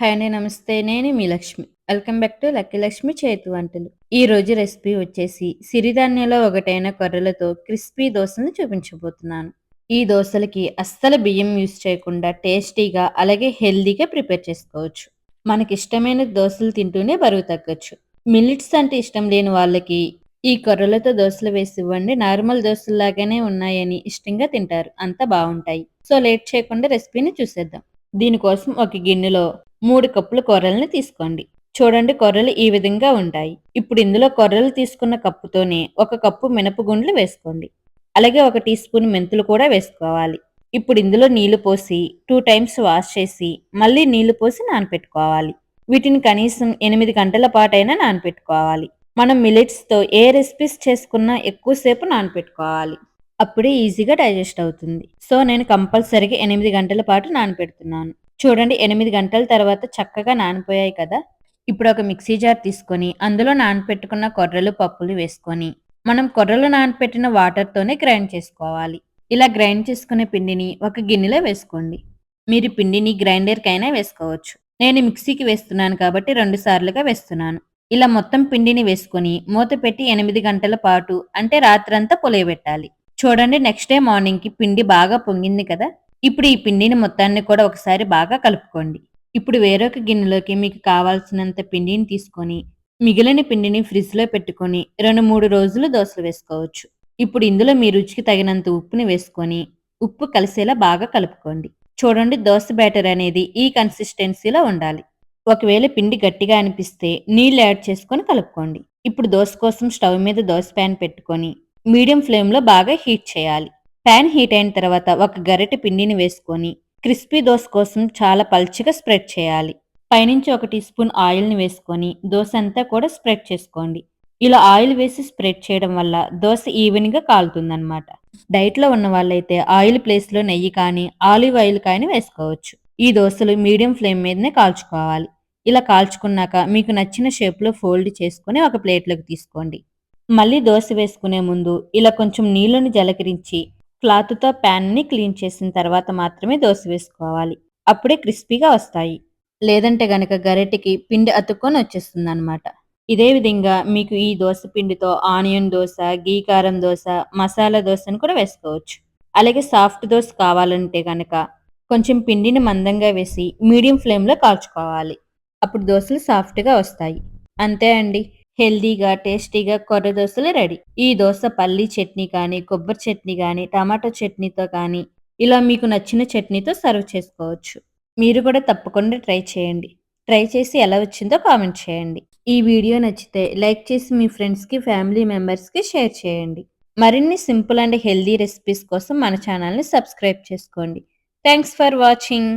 Hi అండి నమస్తే. నేను మీ Lakshmi. Welcome back to lucky Lakshmi చేతి వంటలు. ఈ రోజు రెసిపీ వచ్చేసి సిరిధాన్యంలో ఒకటైన కొర్రలతో క్రిస్పీ దోశలను చూపించబోతున్నాను. ఈ దోశలకి అస్సలు బియ్యం యూస్ చేయకుండా టేస్టీగా అలాగే హెల్దీగా ప్రిపేర్ చేసుకోవచ్చు. మనకి ఇష్టమైన దోశలు తింటూనే బరువు తగ్గొచ్చు. మిల్లెట్స్ అంటే ఇష్టం లేని వాళ్ళకి ఈ కొర్రలతో దోశలు వేసి ఇవ్వండి. నార్మల్ దోశల్లాగానే ఉన్నాయని ఇష్టంగా తింటారు. అంత బాగుంటాయి. సో లేట్ చేయకుండా రెసిపీని చూసేద్దాం. దీనికోసం ఒక గిన్నెలో మూడు కప్పుల కొర్రల్ని తీసుకోండి. చూడండి కొర్రలు ఈ విధంగా ఉంటాయి. ఇప్పుడు ఇందులో కొర్రలు తీసుకున్న కప్పుతోనే ఒక కప్పు మినపగుండ్లు వేసుకోండి. అలాగే ఒక టీ స్పూన్ మెంతులు కూడా వేసుకోవాలి. ఇప్పుడు ఇందులో నీళ్ళు పోసి టూ టైమ్స్ వాష్ చేసి మళ్ళీ నీళ్ళు పోసి నానపెట్టుకోవాలి. వీటిని కనీసం ఎనిమిది గంటల పాటైనా నానపెట్టుకోవాలి. మనం మిలెట్స్తో ఏ రెసిపీస్ చేసుకున్నా ఎక్కువసేపు నానపెట్టుకోవాలి. అప్పుడే ఈజీగా డైజెస్ట్ అవుతుంది. సో నేను కంపల్సరీగా ఎనిమిది గంటల పాటు నానపెడుతున్నాను. చూడండి ఎనిమిది గంటల తర్వాత చక్కగా నానిపోయాయి కదా. ఇప్పుడు ఒక మిక్సీ జార్ తీసుకొని అందులో నానపెట్టుకున్న కొర్రలు పప్పులు వేసుకొని మనం కొర్రలు నానపెట్టిన వాటర్తోనే గ్రైండ్ చేసుకోవాలి. ఇలా గ్రైండ్ చేసుకునే పిండిని ఒక గిన్నెలో వేసుకోండి. మీరు పిండిని గ్రైండర్కైనా వేసుకోవచ్చు. నేను మిక్సీకి వేస్తున్నాను కాబట్టి రెండు సార్లుగా వేస్తున్నాను. ఇలా మొత్తం పిండిని వేసుకొని మూత పెట్టి ఎనిమిది గంటల పాటు అంటే రాత్రంతా పొలయబెట్టాలి. చూడండి నెక్స్ట్ డే మార్నింగ్కి పిండి బాగా పొంగింది కదా? ఇప్పుడు ఈ పిండిని మొత్తాన్ని కూడా ఒకసారి బాగా కలుపుకోండి. ఇప్పుడు వేరొక గిన్నెలోకి మీకు కావాల్సినంత పిండిని తీసుకొని మిగిలిన పిండిని ఫ్రిడ్జ్లో పెట్టుకొని రెండు మూడు రోజులు దోశలు వేసుకోవచ్చు. ఇప్పుడు ఇందులో మీ రుచికి తగినంత ఉప్పుని వేసుకొని ఉప్పు కలిసేలా బాగా కలుపుకోండి. చూడండి దోశ బ్యాటర్ అనేది ఈ కన్సిస్టెన్సీలో ఉండాలి. ఒకవేళ పిండి గట్టిగా అనిపిస్తే నీళ్ళు యాడ్ చేసుకొని కలుపుకోండి. ఇప్పుడు దోశ కోసం స్టవ్ మీద దోశ ప్యాన్ పెట్టుకొని మీడియం ఫ్లేమ్లో బాగా హీట్ చేయాలి. ప్యాన్ హీట్ అయిన తర్వాత ఒక గరిటె పిండిని వేసుకొని క్రిస్పీ దోశ కోసం చాలా పల్చిగా స్ప్రెడ్ చేయాలి. పైనుంచి ఒక టీ స్పూన్ ఆయిల్ని వేసుకొని దోశ అంతా కూడా స్ప్రెడ్ చేసుకోండి. ఇలా ఆయిల్ వేసి స్ప్రెడ్ చేయడం వల్ల దోశ ఈవెన్గా కాలుతుందనమాట డైట్లో ఉన్న వాళ్ళైతే ఆయిల్ ప్లేస్లో నెయ్యి కానీ ఆలివ్ ఆయిల్ కానీ వేసుకోవచ్చు. ఈ దోశలు మీడియం ఫ్లేమ్ మీదనే కాల్చుకోవాలి. ఇలా కాల్చుకున్నాక మీకు నచ్చిన షేప్లో ఫోల్డ్ చేసుకొని ఒక ప్లేట్లోకి తీసుకోండి. మళ్ళీ దోశ వేసుకునే ముందు ఇలా కొంచెం నీళ్ళని జలకరించి క్లాత్తో ప్యాన్ని క్లీన్ చేసిన తర్వాత మాత్రమే దోశ వేసుకోవాలి. అప్పుడే క్రిస్పీగా వస్తాయి. లేదంటే గనక గరిటెకి పిండి అతుక్కొని వచ్చేస్తుంది అనమాట ఇదే విధంగా మీకు ఈ దోశ పిండితో ఆనియన్ దోశ గీ కారం దోశ మసాలా దోశను కూడా వేసుకోవచ్చు. అలాగే సాఫ్ట్ దోశ కావాలంటే కనుక కొంచెం పిండిని మందంగా వేసి మీడియం ఫ్లేమ్లో కాల్చుకోవాలి. అప్పుడు దోశలు సాఫ్ట్గా వస్తాయి. అంతే అండి. హెల్దీగా టేస్టీగా కొర్ర దోశలు రెడీ. ఈ దోశ పల్లీ చట్నీ కానీ కొబ్బరి చట్నీ కానీ టమాటో చట్నీతో కానీ ఇలా మీకు నచ్చిన చట్నీతో సర్వ్ చేసుకోవచ్చు. మీరు కూడా తప్పకుండా ట్రై చేయండి. ట్రై చేసి ఎలా వచ్చిందో కామెంట్ చేయండి. ఈ వీడియో నచ్చితే లైక్ చేసి మీ ఫ్రెండ్స్కి ఫ్యామిలీ మెంబర్స్కి షేర్ చేయండి. మరిన్ని సింపుల్ అండ్ హెల్దీ రెసిపీస్ కోసం మన ఛానల్ని సబ్స్క్రైబ్ చేసుకోండి. Thanks for watching.